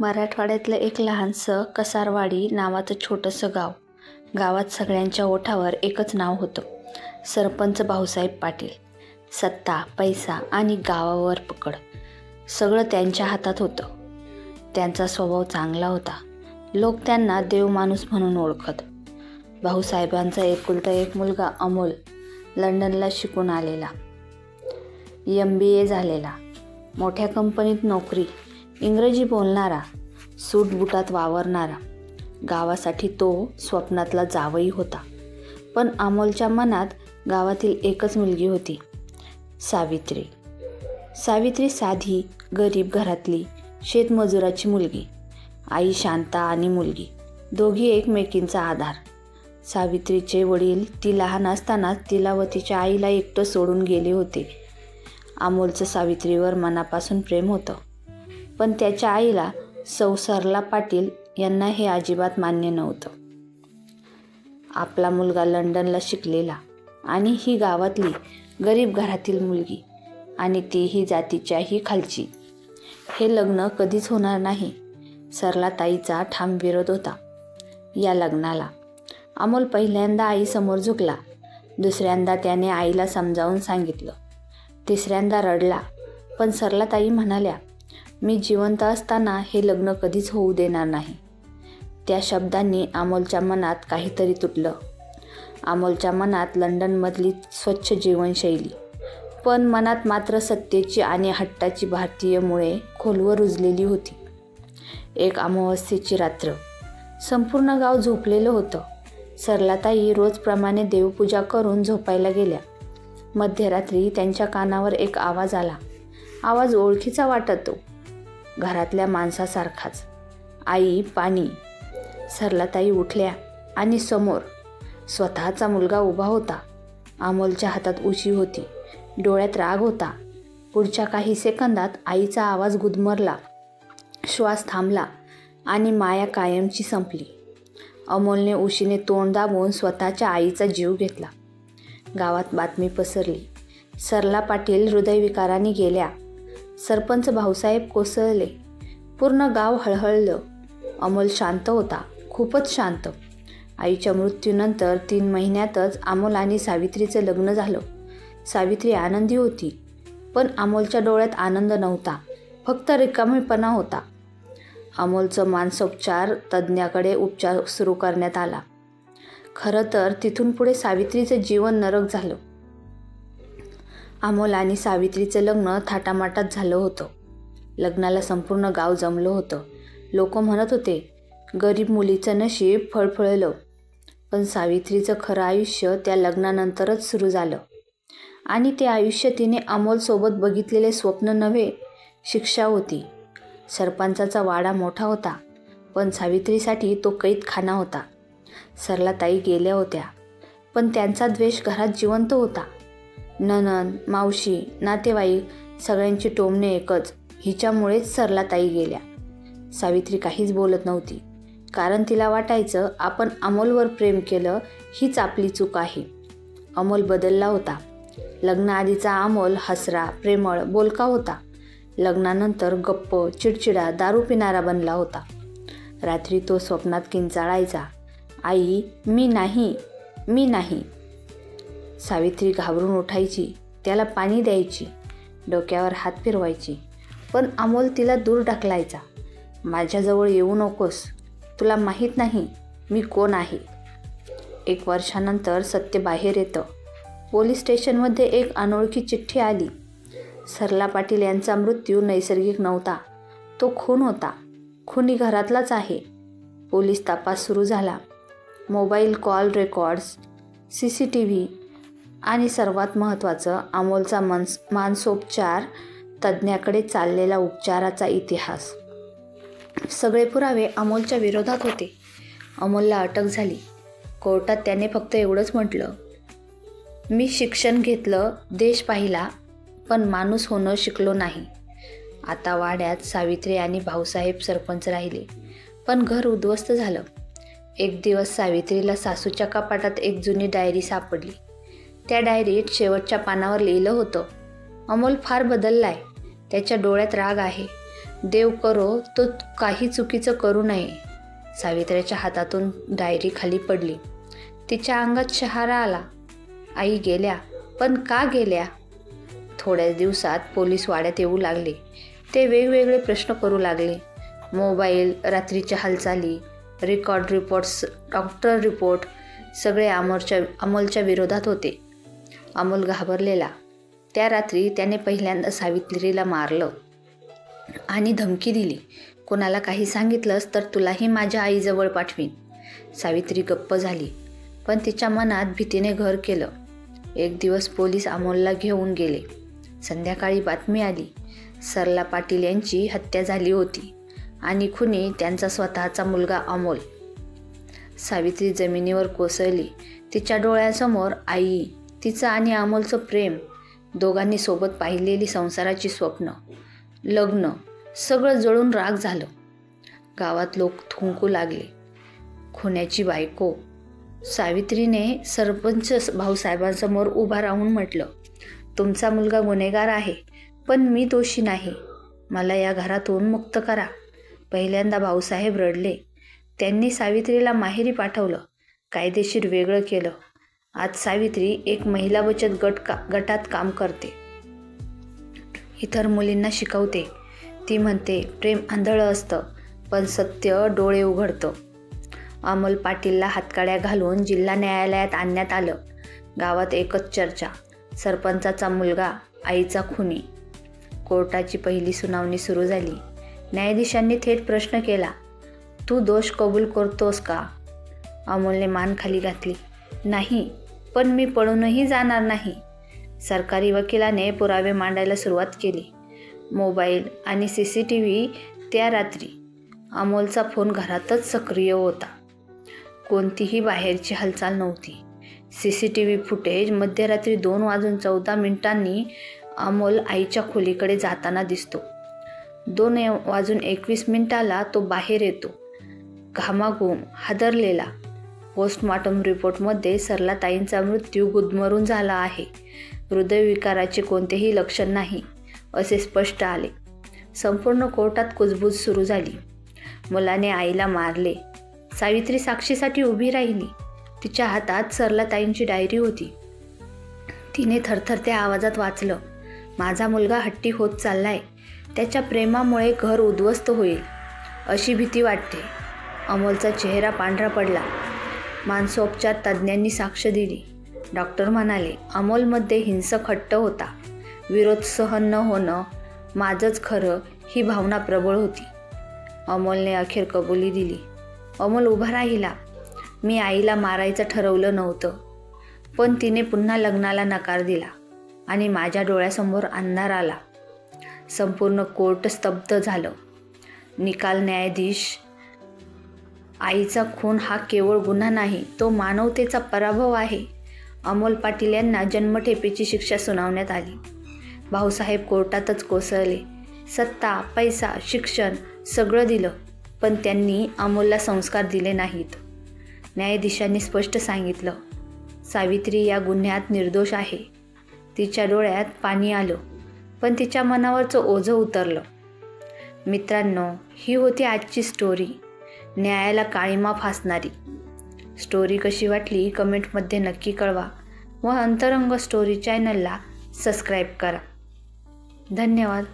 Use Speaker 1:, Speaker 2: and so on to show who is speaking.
Speaker 1: मराठवाड्यातलं एक लहानसं कसारवाडी नावाचं छोटंसं गाव. गावात सगळ्यांच्या ओठावर एकच नाव होतं. सरपंच भाऊसाहेब पाटील. सत्ता पैसा आणि गावावर पकड. सगळं त्यांच्या हातात होतं. त्यांचा स्वभाव चांगला होता. लोक त्यांना देवमाणूस म्हणून ओळखत. भाऊसाहेबांचा एकुलता एक मुलगा अमोल लंडनला शिकून आलेला. एम बी ए झालेला. मोठ्या कंपनीत नोकरी. इंग्रजी बोलणारा सूटबुटात वावरणारा गावासाठी तो स्वप्नातला जावई होता. पण अमोलच्या मनात गावातील एकच मुलगी होती सावित्री. सावित्री साधी गरीब घरातली शेतमजुराची मुलगी आई शांता आणि मुलगी दोघी एकमेकींचा आधार. सावित्रीचे वडील ती लहान असतानाच तिला व तिच्या आईला एकटं सोडून गेले होते. अमोलचं सावित्रीवर मनापासून प्रेम होतं. पण त्याच्या आईला सौ सरला पाटील यांना हे अजिबात मान्य नव्हतं. आपला मुलगा लंडनला शिकलेला आणि ही गावातली गरीब घरातील मुलगी आणि तीही जातीच्याही खालची. हे लग्न कधीच होणार नाही. सरला ताईचा ठाम विरोध होता. या लग्नाला अमोल पहिल्यांदा आईसमोर झुकला. दुसऱ्यांदा त्याने आईला समजावून सांगितलं. तिसऱ्यांदा रडला. पण सरलाताई म्हणाल्या मी जिवंत असताना हे लग्न कधीच होऊ देणार नाही. त्या शब्दांनी अमोलच्या मनात काहीतरी तुटलं. अमोलच्या मनात लंडनमधली स्वच्छ जीवनशैली पण मनात मात्र सत्तेची आणि हट्टाची भारतीयमुळे खोलवर रुजलेली होती. एक अमावस्येची रात्र. संपूर्ण गाव झोपलेलं होतं. सरलाताई रोजप्रमाणे देवपूजा करून झोपायला गेल्या. मध्यरात्री त्यांच्या कानावर एक आवाज आला. आवाज ओळखीचा वाटतो. घरातल्या माणसासारखाच. आई पाणी. सरलाताई उठल्या आणि समोर स्वतःचा मुलगा उभा होता. अमोलच्या हातात उशी होती. डोळ्यात राग होता. पुढच्या काही सेकंदात आईचा आवाज गुदमरला. श्वास थांबला आणि माया कायमची संपली. अमोलने उशीने तोंड दाबून स्वतःच्या आईचा जीव घेतला. गावात बातमी पसरली. सरला पाटील हृदयविकाराने गेल्या. सरपंच भाऊसाहेब कोसळले. पूर्ण गाव हळहळलं. अमोल शांत होता. खूपच शांत. आईच्या मृत्यूनंतर तीन महिन्यातच अमोल आणि सावित्रीचं लग्न झालं. सावित्री आनंदी होती. पण अमोलच्या डोळ्यात आनंद नव्हता. फक्त रिकामीपणा होता. अमोलचं मानसोपचार तज्ज्ञाकडे उपचार सुरू करण्यात आला. खरं तर तिथून पुढे सावित्रीचं जीवन नरक झालं. अमोल आणि सावित्रीचं लग्न थाटामाटात झालं होतं. लग्नाला संपूर्ण गाव जमलं होतं. लोक म्हणत होते गरीब मुलीचं नशीब फळफळलं. पण सावित्रीचं खरं आयुष्य त्या लग्नानंतरच सुरू झालं. आणि ते आयुष्य तिने अमोलसोबत बघितलेले स्वप्न नव्हे शिक्षा होती. सरपंचाचा वाडा मोठा होता पण सावित्रीसाठी तो कैदखाना होता. सरलाताई गेल्या होत्या पण त्यांचा द्वेष घरात जिवंत होता. ननन मावशी नातेवाईक सगळ्यांची टोमणे एकच. हिच्यामुळेच सरलाताई गेल्या. सावित्री काहीच बोलत नव्हती. कारण तिला वाटायचं आपण अमोलवर प्रेम केलं हीच आपली चूक आहे. अमोल बदलला होता. लग्नाआधीचा अमोल हसरा प्रेमळ बोलका होता. लग्नानंतर गप्प चिडचिडा दारू पिणारा बनला होता. रात्री तो स्वप्नात किंचाळायचा. आई मी नाही मी नाही. सावित्री घाबरून उठायची त्याला पाणी द्यायची डोक्यावर हात फिरवायची. पण अमोल तिला दूर ढकलायचा. माझ्याजवळ येऊ नकोस. तुला माहीत नाही मी कोण आहे. एक वर्षानंतर सत्य बाहेर येतं. पोलीस स्टेशनमध्ये एक अनोळखी चिठ्ठी आली. सरला पाटील यांचा मृत्यू नैसर्गिक नव्हता. तो खून होता. खुनी घरातलाच आहे. पोलीस तपास सुरू झाला. Mobile call records C C T V आणि सर्वात महत्त्वाचं अमोलचा मनस मानसोपचार तज्ज्ञाकडे चाललेला उपचाराचा इतिहास. सगळे पुरावे अमोलच्या विरोधात होते. अमोलला अटक झाली. कोर्टात त्याने फक्त एवढंच म्हटलं मी शिक्षण घेतलं देश पाहिला पण माणूस होणं शिकलो नाही. आता वाड्यात सावित्री आणि भाऊसाहेब सरपंच राहिले पण घर उद्ध्वस्त झालं. एक दिवस सावित्रीला सासूच्या कपाटात एक जुनी डायरी सापडली. त्या डायरीत शेवटच्या पानावर लिहिलं होतं अमोल फार बदललाय. त्याच्या डोळ्यात राग आहे. देव करो तो काही चुकीचं करू नये. सावित्र्याच्या हातातून डायरी खाली पडली. तिच्या अंगात शहारा आला. आई गेल्या पण का गेल्या? थोड्याच दिवसात पोलीस वाड्यात येऊ लागले. ते वेगवेगळे प्रश्न करू लागले. मोबाईल रात्रीच्या हालचाली रेकॉर्ड रिपोर्ट्स डॉक्टर रिपोर्ट सगळे अमोलच्या अमोलच्या विरोधात होते. अमोल घाबरलेला. त्या रात्री त्याने पहिल्यांदा सावित्रीला मारलं आणि धमकी दिली. कोणाला काही सांगितलंस तर तुलाही माझ्या आईजवळ पाठवीन. सावित्री गप्प झाली पण तिच्या मनात भीतीने घर केलं. एक दिवस पोलीस अमोलला घेऊन गेले. संध्याकाळी बातमी आली. सरला पाटील यांची हत्या झाली होती आणि खुनी त्यांचा स्वतःचा मुलगा अमोल. सावित्री जमिनीवर कोसळली. तिच्या डोळ्यासमोर आई तिचं आणि अमोलचं प्रेम दोघांनी सोबत पाहिलेली संसाराची स्वप्न लग्न सगळं जळून राग झालं. गावात लोक थुंकू लागले. खुण्याची बायको सावित्रीने सरपंच भाऊसाहेबांसमोर उभा राहून म्हटलं तुमचा मुलगा गुन्हेगार आहे पण मी दोषी नाही. मला या घरातून मुक्त करा. पहिल्यांदा भाऊसाहेब रडले. त्यांनी सावित्रीला माहेरी पाठवलं. कायदेशीर वेगळं केलं. आज सावित्री एक महिला बचत गट का गटात काम करते. इतर मुलींना शिकवते. ती म्हणते प्रेम आंधळं असतं पण सत्य डोळे उघडतं. अमोल पाटीलला हातकाड्या घालून जिल्हा न्यायालयात आणण्यात आलं. गावात एकच चर्चा सरपंचाचा मुलगा आईचा खुनी. कोर्टाची पहिली सुनावणी सुरू झाली. न्यायाधीशांनी थेट प्रश्न केला तू दोष कबूल करतोस का? अमोलने मान खाली घातली नाही पण मी पळूनही जाणार नाही. सरकारी वकिलाने पुरावे मांडायला सुरुवात केली. मोबाईल आणि सी सी टी व्ही त्या रात्री अमोलचा फोन घरातच सक्रिय होता. कोणतीही बाहेरची हालचाल नव्हती. C C T V footage मध्यरात्री दोन वाजून चौदा मिनिटांनी अमोल आईच्या खोलीकडे जाताना दिसतो. दोन वाजून एकवीस मिनिटाला तो बाहेर येतो. घामाघूम हादरलेला. पोस्टमॉर्टम रिपोर्टमध्ये सरलाताईंचा मृत्यू गुदमरून झाला आहे. हृदयविकाराचे कोणतेही लक्षण नाही असे स्पष्ट आले. संपूर्ण कोर्टात कुजबूज सुरू झाली. मुलाने आईला मारले. सावित्री साक्षीसाठी उभी राहिली. तिच्या हातात सरलाताईंची डायरी होती. तिने थरथरत्या आवाजात वाचलं माझा मुलगा हट्टी होत चाललाय. त्याच्या प्रेमामुळे घर उद्ध्वस्त होईल. अशी भीती वाटते. अमोलचा चेहरा पांढरा पडला. मानसोपचार तज्ज्ञांनी साक्ष दिली. डॉक्टर म्हणाले अमोलमध्ये हिंसक हट्ट होता. विरोध सहन न होणं माझंच खरं ही भावना प्रबळ होती. अमोलने अखेर कबुली दिली. अमोल उभा राहिला. मी आईला मारायचं ठरवलं नव्हतं पण तिने पुन्हा लग्नाला नकार दिला आणि माझ्या डोळ्यासमोर अंधार आला. संपूर्ण कोर्ट स्तब्ध झालं. निकाल न्यायाधीश आईचा खून हा केवळ गुन्हा नाही तो मानवतेचा पराभव आहे. अमोल पाटील यांना जन्मठेपेची शिक्षा सुनावण्यात आली. भाऊसाहेब कोर्टातच कोसळले. सत्ता पैसा शिक्षण सगळं दिलं पण त्यांनी अमोलला संस्कार दिले नाहीत. न्यायाधीशांनी स्पष्ट सांगितलं सावित्री या गुन्ह्यात निर्दोष आहे. तिच्या डोळ्यात पाणी आलं पण तिच्या मनावरचं ओझं उतरलं. मित्रांनो ही होती आजची स्टोरी न्यायाला काळीमा फासणारी. स्टोरी कशी वाटली कमेंटमध्ये नक्की कळवा व अंतरंग स्टोरी चॅनलला सबस्क्राईब करा. धन्यवाद.